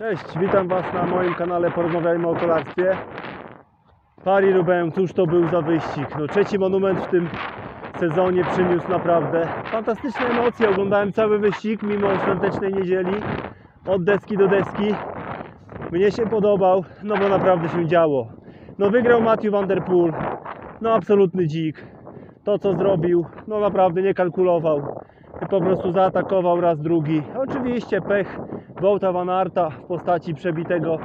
Cześć, witam Was na moim kanale Porozmawiajmy o kolarstwie. Paris Roubaix, cóż to był za wyścig? No, trzeci monument w tym sezonie przyniósł naprawdę fantastyczne emocje. Oglądałem cały wyścig mimo świątecznej niedzieli, od deski do deski. Mnie się podobał, no bo naprawdę się działo. No wygrał Matthew Van Der Poel, no absolutny dzik. To co zrobił, no naprawdę nie kalkulował. Po prostu zaatakował raz drugi. Oczywiście pech Wołta Van Arta w postaci przebitego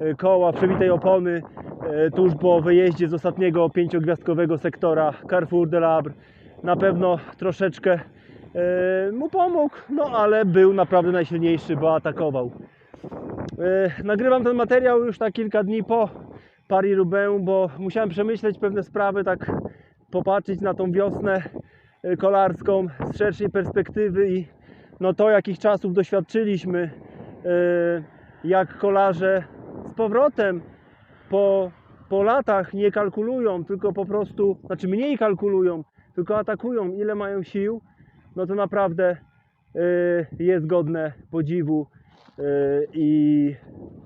e, koła, przebitej opony e, tuż po wyjeździe z ostatniego pięciogwiazdkowego sektora Carrefour de Labre. Na pewno troszeczkę e, mu pomógł, no ale był naprawdę najsilniejszy, bo atakował. Nagrywam ten materiał już tak kilka dni po Paris-Roubaix, bo musiałem przemyśleć pewne sprawy, tak popatrzeć na tą wiosnę kolarską z szerszej perspektywy i no to jakich czasów doświadczyliśmy, jak kolarze z powrotem po, po latach nie kalkulują, tylko po prostu, znaczy mniej kalkulują, tylko atakują, ile mają sił, no to naprawdę e, jest godne podziwu e, i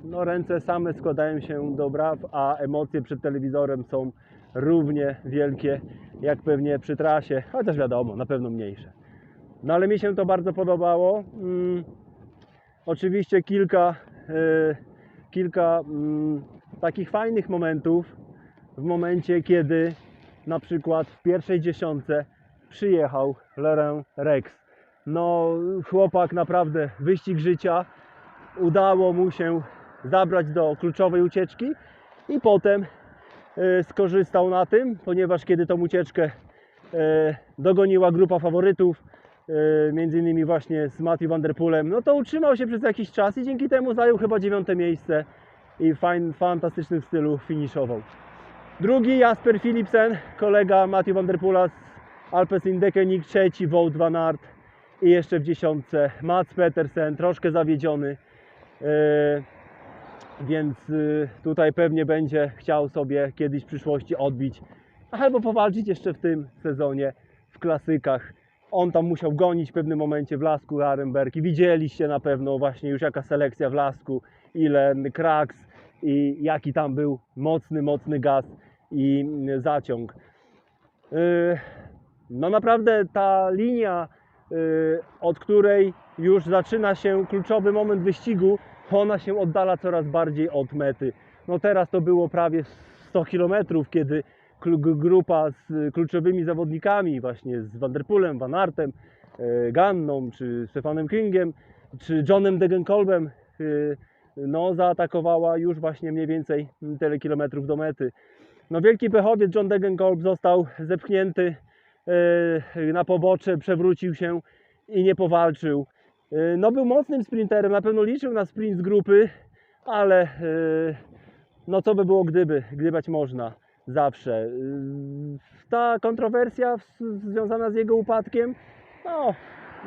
no ręce same składają się do braw, a emocje przed telewizorem są równie wielkie jak pewnie przy trasie, chociaż wiadomo, na pewno mniejsze. No ale mi się to bardzo podobało. Oczywiście kilka, e, kilka mm, takich fajnych momentów w momencie, kiedy na przykład w pierwszej dziesiątce przyjechał Laurent Rex. No, chłopak naprawdę wyścig życia. Udało mu się zabrać do kluczowej ucieczki i potem e, skorzystał na tym, ponieważ kiedy tą ucieczkę e, dogoniła grupa faworytów, między innymi właśnie z Matthew Van Der Poelem, no to utrzymał się przez jakiś czas i dzięki temu zajął chyba dziewiąte miejsce i w fantastycznym stylu finiszował. Drugi Jasper Philipsen, kolega Matthew Van Der Poela z Alpecin Deceuninck, trzeci Wout van Aert i jeszcze w dziesiątce Mats Petersen, troszkę zawiedziony, e, więc e, tutaj pewnie będzie chciał sobie kiedyś w przyszłości odbić albo powalczyć jeszcze w tym sezonie w klasykach. On tam musiał gonić w pewnym momencie w Lasku Arenberg i widzieliście na pewno właśnie już jaka selekcja w Lasku, ile kraks i jaki tam był mocny, mocny gaz i zaciąg. Yy, No naprawdę ta linia, yy, od której już zaczyna się kluczowy moment wyścigu, ona się oddala coraz bardziej od mety. No teraz to było prawie 100 km, kiedy grupa z kluczowymi zawodnikami, właśnie z Van Der Poelem, Van Artem, e, Ganną, czy Stefanem Kingiem, czy Johnem Degenkolbem, e, no zaatakowała już właśnie mniej więcej tyle kilometrów do mety. No wielki pechowiec John Degenkolb został zepchnięty e, na pobocze, przewrócił się i nie powalczył. No był mocnym sprinterem, na pewno liczył na sprint z grupy, ale no co by było gdyby, gdybać można zawsze. Yy, Ta kontrowersja związana z jego upadkiem, no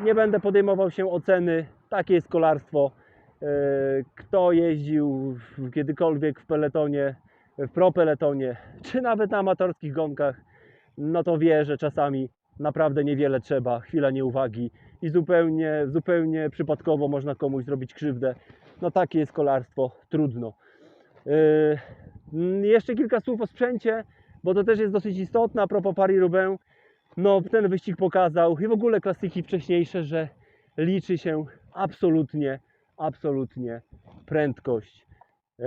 nie będę podejmował się oceny, takie jest kolarstwo. Yy, Kto jeździł kiedykolwiek w peletonie, w pro-peletonie, czy nawet na amatorskich gonkach, no to wie, że czasami naprawdę niewiele trzeba, chwila nieuwagi i zupełnie, zupełnie przypadkowo można komuś zrobić krzywdę. No takie jest kolarstwo, trudno. Mm, Jeszcze kilka słów o sprzęcie, bo to też jest dosyć istotne a propos Paris-Roubaix. No, ten wyścig pokazał i w ogóle klasyki wcześniejsze, że liczy się absolutnie, absolutnie prędkość. Yy,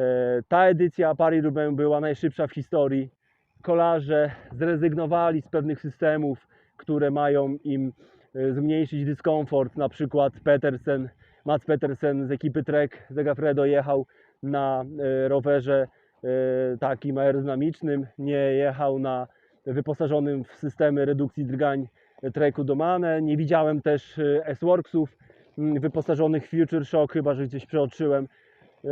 Ta edycja Paris-Roubaix była najszybsza w historii. Kolarze zrezygnowali z pewnych systemów, które mają im yy, zmniejszyć dyskomfort. Na przykład Petersen, Mats Petersen z ekipy Trek Zegafredo jechał na e, rowerze e, takim aerodynamicznym, nie jechał na wyposażonym w systemy redukcji drgań treku Domane. Nie widziałem też e, S-Worksów mm, wyposażonych w Future Shock, chyba że gdzieś przeoczyłem. E,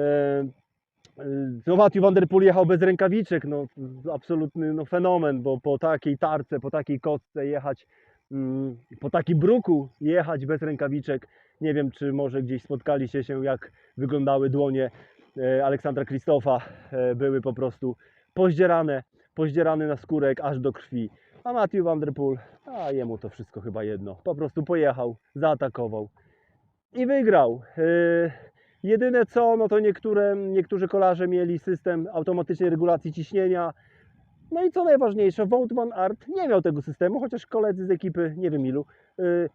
e, No Matthew jechał bez rękawiczek, no absolutny no, fenomen, bo po takiej tarce, po takiej kostce jechać, mm, po takim bruku jechać bez rękawiczek, nie wiem czy może gdzieś spotkaliście się jak wyglądały dłonie e, Aleksandra Krzysztofa e, były po prostu pozdzierane, pozdzierane na skórek aż do krwi. A Matthew Van Der Poel, a jemu to wszystko chyba jedno. Po prostu pojechał, zaatakował i wygrał. E, Jedyne co, no to niektóre, niektórzy kolarze mieli system automatycznej regulacji ciśnienia. No i co najważniejsze, Woutman Art nie miał tego systemu, chociaż koledzy z ekipy, nie wiem ilu,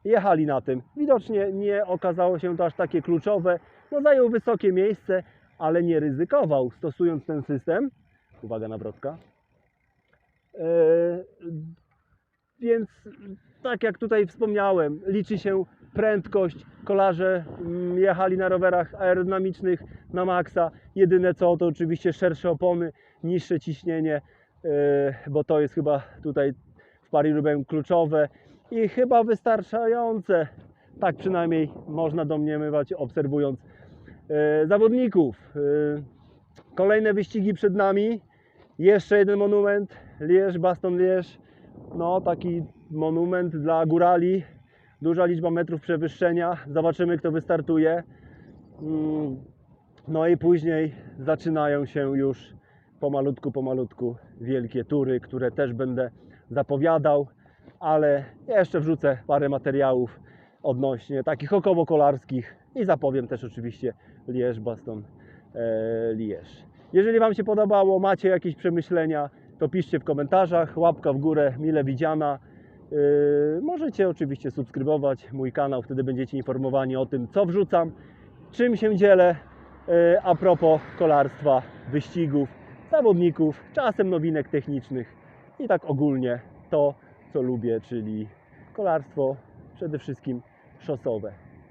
jechali na tym. Widocznie nie okazało się to aż takie kluczowe. No zajął wysokie miejsce, ale nie ryzykował stosując ten system. Uwaga nawrotka. E, Więc tak jak tutaj wspomniałem, liczy się prędkość. Kolarze mm, jechali na rowerach aerodynamicznych na maksa. Jedyne co to oczywiście szersze opony, niższe ciśnienie, e, bo to jest chyba tutaj w Paris-Roubaix kluczowe i chyba wystarczające. Tak przynajmniej można domniemywać obserwując zawodników. E, Kolejne wyścigi przed nami. Jeszcze jeden monument. Lierz, Baston Lierz. No, taki monument dla górali. Duża liczba metrów przewyższenia. Zobaczymy, kto wystartuje. Mm, No i później zaczynają się już pomalutku, pomalutku wielkie tury, które też będę zapowiadał, ale jeszcze wrzucę parę materiałów odnośnie takich około kolarskich i zapowiem też oczywiście Lierz, Baston e, Lierz. Jeżeli Wam się podobało, macie jakieś przemyślenia, to piszcie w komentarzach, łapka w górę, mile widziana. Yy, możecie oczywiście subskrybować mój kanał, wtedy będziecie informowani o tym, co wrzucam, czym się dzielę, yy, a propos kolarstwa, wyścigów, zawodników, czasem nowinek technicznych i tak ogólnie to, co lubię, czyli kolarstwo przede wszystkim szosowe.